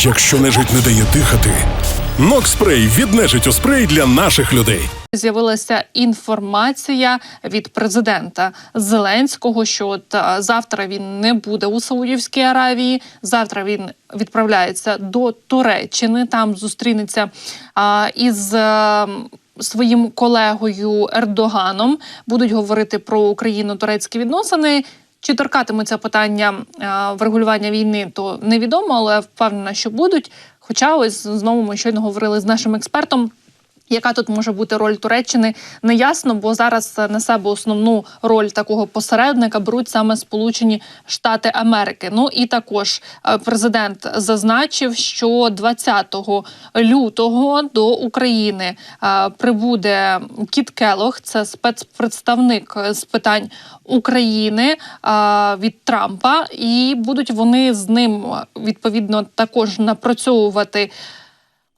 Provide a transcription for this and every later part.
Якщо нежить не дає дихати, Нокспрей від нежиттю спрей для наших людей. З'явилася інформація від президента Зеленського, що от, завтра він не буде у Саудівській Аравії. Завтра він відправляється до Туреччини. Там зустрінеться а, із. а, Своїм колегою Ердоганом будуть говорити про Україно-турецькі відносини. Чи торкатимуться питання врегулювання війни, то невідомо, але впевнена, що будуть. Хоча ось знову ми щойно говорили з нашим експертом. Яка тут може бути роль Туреччини, не ясно, бо зараз на себе основну роль такого посередника беруть саме Сполучені Штати Америки. Ну і також е, президент зазначив, що 20 лютого до України е, прибуде Кіт Келох, це спецпредставник з питань України е, від Трампа, і будуть вони з ним відповідно також напрацьовувати.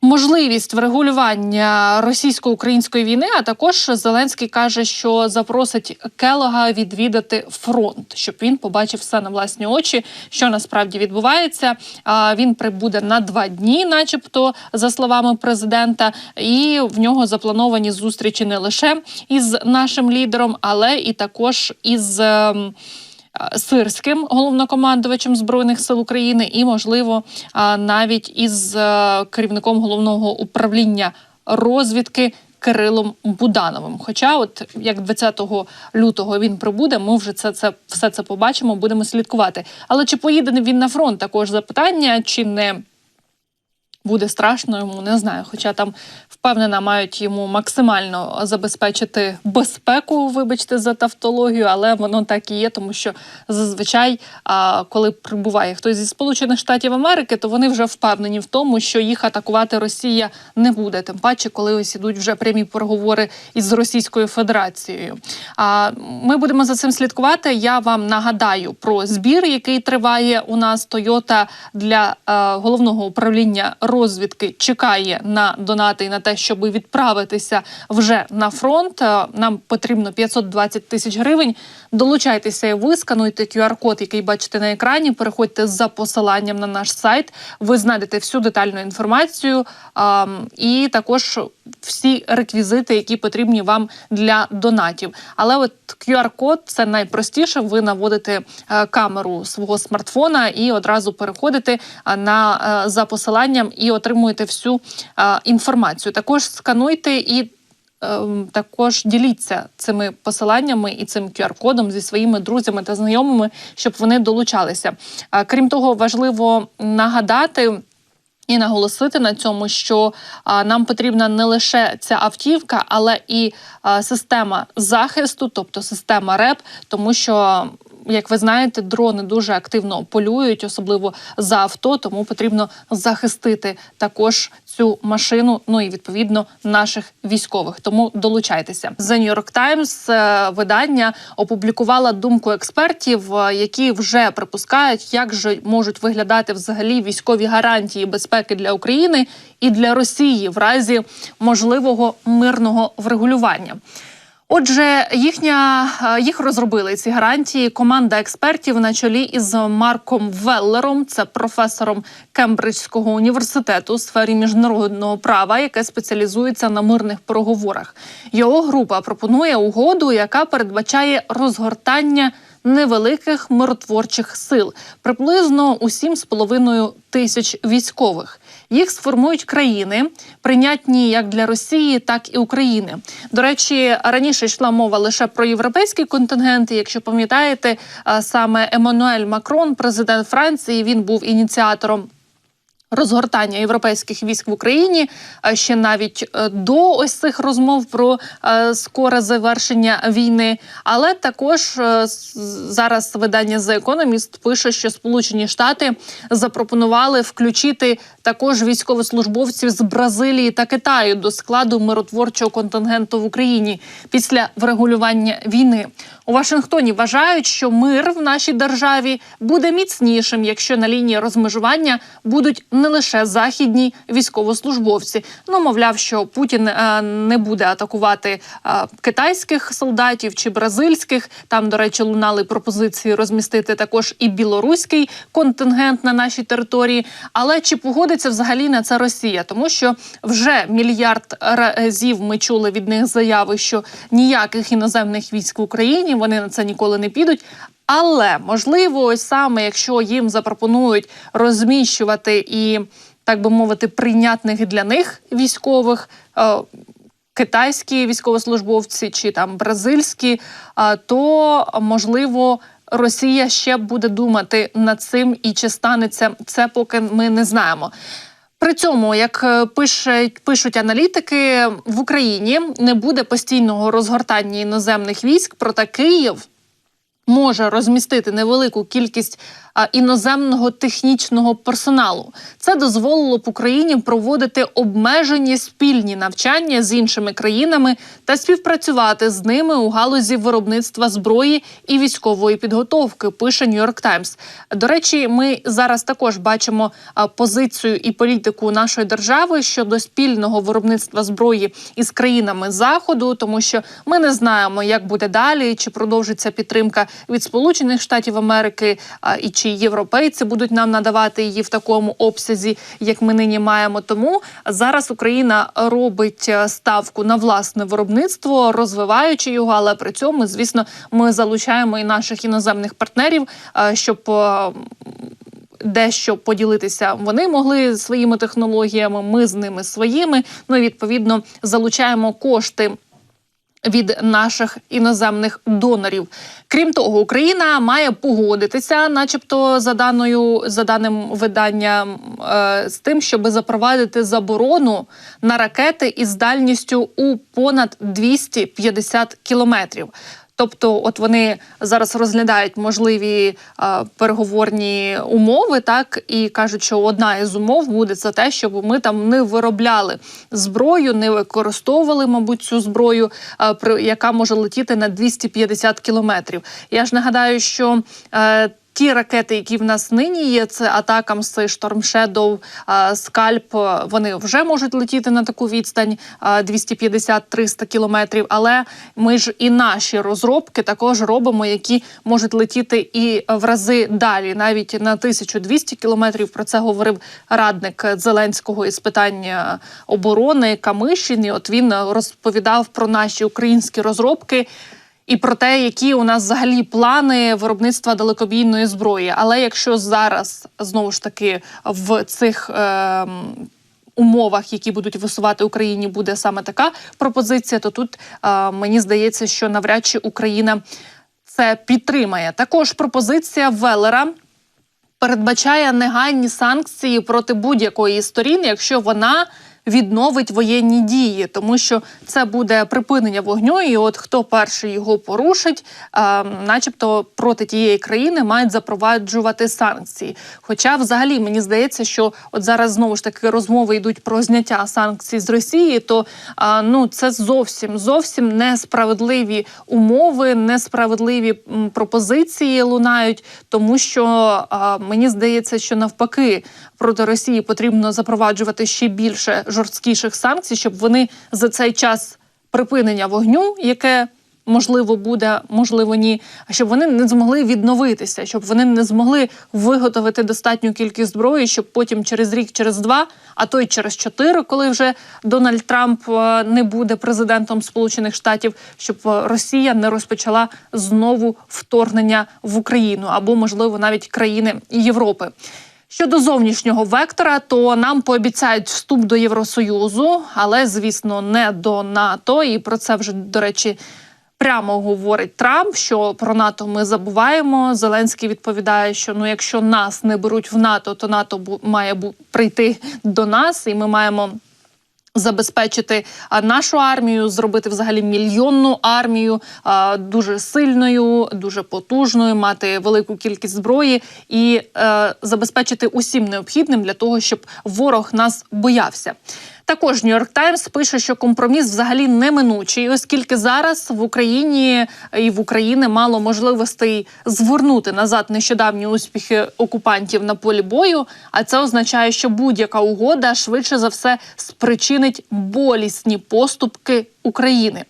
Можливість врегулювання російсько-української війни, а також Зеленський каже, що запросить Келога відвідати фронт, щоб він побачив все на власні очі, що насправді відбувається. А він прибуде на два дні, начебто, за словами президента, і в нього заплановані зустрічі не лише із нашим лідером, але і також із. Е, Сирським головнокомандувачем збройних сил України, і можливо навіть із е, керівником головного управління розвідки. Кирилом Будановим. Хоча, от як 20 лютого він прибуде, ми вже це, це все це побачимо, будемо слідкувати. Але чи поїде він на фронт? Також запитання, чи не буде страшно йому, не знаю. Хоча там впевнена, мають йому максимально забезпечити безпеку, вибачте за тавтологію, але воно так і є, тому що зазвичай, а, коли прибуває хтось зі Сполучених Штатів Америки, то вони вже впевнені в тому, що їх атакувати Росія не буде. Тим паче, коли ось ідуть вже прямі переговори із Російською Федерацією. А ми будемо за цим слідкувати. Я вам нагадаю про збір, який триває у нас. Тойота для е, головного управління розвідки чекає на донати і на те, щоб відправитися вже на фронт. Е, Нам потрібно 520 тисяч гривень. Долучайтеся і ви, скануйте QR-код, який бачите на екрані. Переходьте за посиланням на наш сайт. Ви знайдете всю детальну інформацію і також всі реквізити, які потрібні вам для донатів. Але от QR-код це найпростіше. Ви наводите е, камеру свого смартфона і одразу переходите е, на е, за посиланням і отримуєте всю інформацію. Також скануйте і. Також діліться цими посиланнями і цим QR-кодом зі своїми друзями та знайомими, щоб вони долучалися. Крім того, важливо нагадати. І наголосити на цьому, що а, нам потрібна не лише ця автівка, але і а, система захисту, тобто система РЕП, тому що. Як ви знаєте, дрони дуже активно полюють, особливо за авто, тому потрібно захистити також цю машину. Ну і відповідно наших військових. Тому долучайтеся. The New York Times е, видання опублікувала думку експертів, е, які вже припускають, як же можуть виглядати взагалі військові гарантії безпеки для України і для Росії в разі можливого мирного врегулювання. Отже, їхня е, їх розробили ці гарантії. Команда експертів на чолі із Марком Веллером, це професором Кембриджського університету у сфері міжнародного права, яке спеціалізується на мирних переговорах. Його група пропонує угоду, яка передбачає розгортання невеликих миротворчих сил, приблизно у 7,5 тисяч військових. Їх сформують країни, прийнятні як для Росії, так і України. До речі, раніше йшла мова лише про європейські контингенти. Якщо пам'ятаєте, саме Еммануель Макрон, президент Франції, він був ініціатором. Розгортання європейських військ в Україні ще навіть е, до ось цих розмов про е, скоре завершення війни. Але також е, зараз видання The Economist пише, що Сполучені Штати запропонували включити також військовослужбовців з Бразилії та Китаю до складу миротворчого контингенту в Україні після врегулювання війни. У Вашингтоні вважають, що мир в нашій державі буде міцнішим, якщо на лінії розмежування будуть не лише західні військовослужбовці. Ну мовляв, що Путін е, не буде атакувати е, китайських солдатів чи бразильських. Там, до речі, лунали пропозиції розмістити також і білоруський контингент на нашій території. Але чи погодиться взагалі на це Росія? Тому що вже мільярд разів ми чули від них заяви, що ніяких іноземних військ в Україні вони на це ніколи не підуть. Але можливо, ось саме якщо їм запропонують розміщувати і так би мовити, прийнятних для них військових. е, Китайські військовослужбовці чи там бразильські, а, то можливо Росія ще буде думати над цим, і чи станеться це, поки ми не знаємо. При цьому, як е, пишуть, пишуть аналітики, в Україні не буде постійного розгортання іноземних військ, проте Київ може розмістити невелику кількість іноземного технічного персоналу. Це дозволило б Україні проводити обмежені спільні навчання з іншими країнами та співпрацювати з ними у галузі виробництва зброї і військової підготовки. Пише Нью-Йорк Таймс. До речі, ми зараз також бачимо позицію і політику нашої держави щодо спільного виробництва зброї із країнами заходу, тому що ми не знаємо, як буде далі, чи продовжиться підтримка від Сполучених Штатів Америки, і чи європейці будуть нам надавати її в такому обсязі, як ми нині маємо. Тому зараз Україна робить е, ставку на власне виробництво, розвиваючи його, але при цьому, звісно, ми залучаємо і наших іноземних партнерів, е, щоб. е, Дещо поділитися вони могли своїми технологіями, ми з ними своїми. Ну і відповідно залучаємо кошти від наших іноземних донорів. Крім того, Україна має погодитися, начебто, за даною за даним виданням, е, з тим, щоб запровадити заборону на ракети із дальністю у понад 250 кілометрів. Тобто, от вони зараз розглядають можливі е, переговорні умови, так і кажуть, що одна із умов буде це те, щоб ми там не виробляли зброю, не використовували, мабуть, цю зброю, е, яка може летіти на 250 кілометрів. Я ж нагадаю, що е, Ті ракети, які в нас нині є, це Storm Shadow, е, Скальп. Вони вже можуть летіти на таку відстань е, 250-300 кілометрів. Але ми ж і наші розробки також робимо, які можуть летіти і в рази далі, навіть на 1200 кілометрів. Про це говорив радник Зеленського із питань е, оборони Камишин. І От він розповідав про наші українські розробки і про те, які у нас взагалі плани виробництва далекобійної зброї. Але якщо зараз знову ж таки в цих е, умовах, які будуть висувати Україні, буде саме така пропозиція, то тут е, мені здається, що навряд чи Україна це підтримає. Також пропозиція Велера. Передбачає негайні санкції проти будь-якої сторін, якщо вона відновить воєнні дії, тому що це буде припинення вогню. І от хто перший його порушить, е, начебто проти тієї країни мають запроваджувати санкції. Хоча, взагалі, мені здається, що от зараз знову ж таки розмови йдуть про зняття санкцій з Росії, то е, ну це зовсім зовсім несправедливі умови, несправедливі пропозиції лунають, тому що е, мені здається, що навпаки проти Росії потрібно запроваджувати ще більше жорсткіших санкцій, щоб вони за цей час припинення вогню, яке можливо буде, можливо, ні, а щоб вони не змогли відновитися, щоб вони не змогли виготовити достатню кількість зброї, щоб потім через рік, через два, а то й через чотири, коли вже Дональд Трамп е, не буде президентом Сполучених Штатів, щоб е, Росія не розпочала знову вторгнення в Україну або, можливо, навіть країни Європи. Щодо зовнішнього вектора, то нам пообіцяють вступ до Євросоюзу, але звісно не до НАТО. І про це вже до речі прямо говорить Трамп. Що про НАТО ми забуваємо. Зеленський відповідає, що ну якщо нас не беруть в НАТО, то НАТО має прийти до нас, і ми маємо. Забезпечити нашу армію, зробити взагалі мільйонну армію дуже сильною, дуже потужною, мати велику кількість зброї і е, забезпечити усім необхідним для того, щоб ворог нас боявся. Також Нью-Йорк Таймс пише, що компроміс взагалі неминучий, оскільки зараз в Україні і в Україні мало можливостей звернути назад нещодавні успіхи окупантів на полі бою. А це означає, що будь-яка угода швидше за все спричинить болісні поступки України.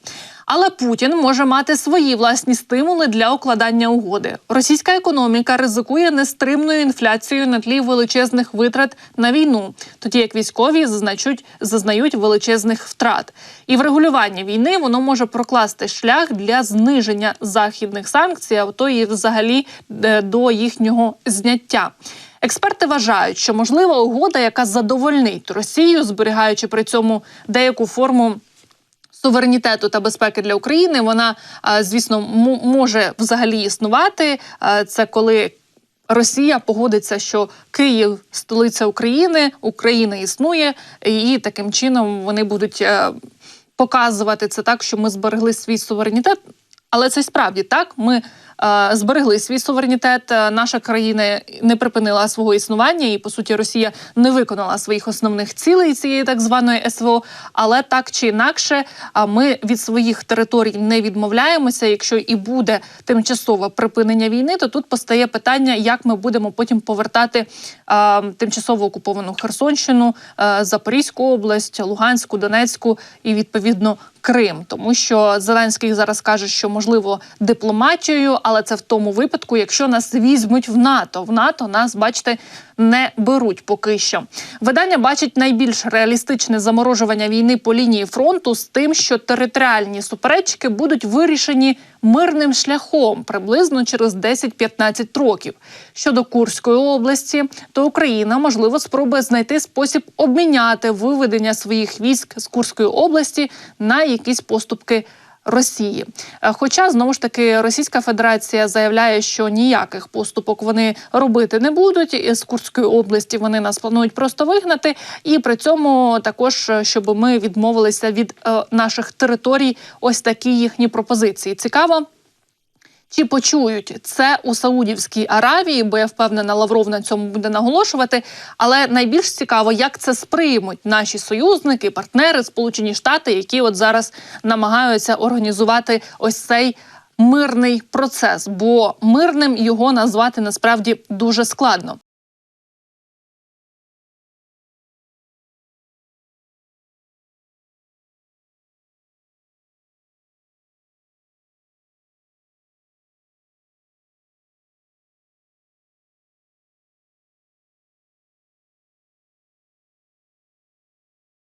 Але Путін може мати свої власні стимули для укладання угоди. Російська економіка ризикує нестримною інфляцією на тлі величезних витрат на війну, тоді як військові зазначуть зазнають величезних втрат. І врегулювання війни воно може прокласти шлях для зниження західних санкцій, а то і взагалі е, до їхнього зняття. Експерти вважають, що можлива угода, яка задовольнить Росію, зберігаючи при цьому деяку форму суверенітету та безпеки для України. Вона, звісно, м- може взагалі існувати. Це коли. Росія погодиться, що Київ столиця України, Україна існує, і таким чином вони будуть е, показувати це так, що ми зберегли свій суверенітет. Але це справді так. Ми е, зберегли свій суверенітет. Е, Наша країна не припинила свого існування, і по суті Росія не виконала своїх основних цілей цієї так званої СВО. Але так чи інакше, а ми від своїх територій не відмовляємося. Якщо і буде тимчасове припинення війни, то тут постає питання, як ми будемо потім повертати е, тимчасово окуповану Херсонщину, е, Запорізьку область, Луганську, Донецьку і відповідно Крим, тому що Зеленський зараз каже, що можливо дипломатією, але це в тому випадку, якщо нас візьмуть в НАТО. В НАТО нас, бачите, не беруть поки що. Видання бачить найбільш реалістичне заморожування війни по лінії фронту з тим, що територіальні суперечки будуть вирішені мирним шляхом приблизно через 10-15 років. Щодо Курської області, то Україна можливо спробує знайти спосіб обміняти виведення своїх військ з Курської області на якісь поступки. Росії, Е, хоча знову ж таки Російська Федерація заявляє, що ніяких поступок вони робити не будуть Із Курської області. Вони нас планують просто вигнати, і при цьому також е, щоб ми відмовилися від е, наших територій. Ось такі їхні пропозиції. Цікаво. Чи почують це у Саудівській Аравії, бо я впевнена, Лавров на цьому буде наголошувати. Але найбільш цікаво, як це сприймуть наші союзники, партнери, Сполучені Штати, які от зараз намагаються організувати ось цей мирний процес, бо мирним його назвати насправді дуже складно.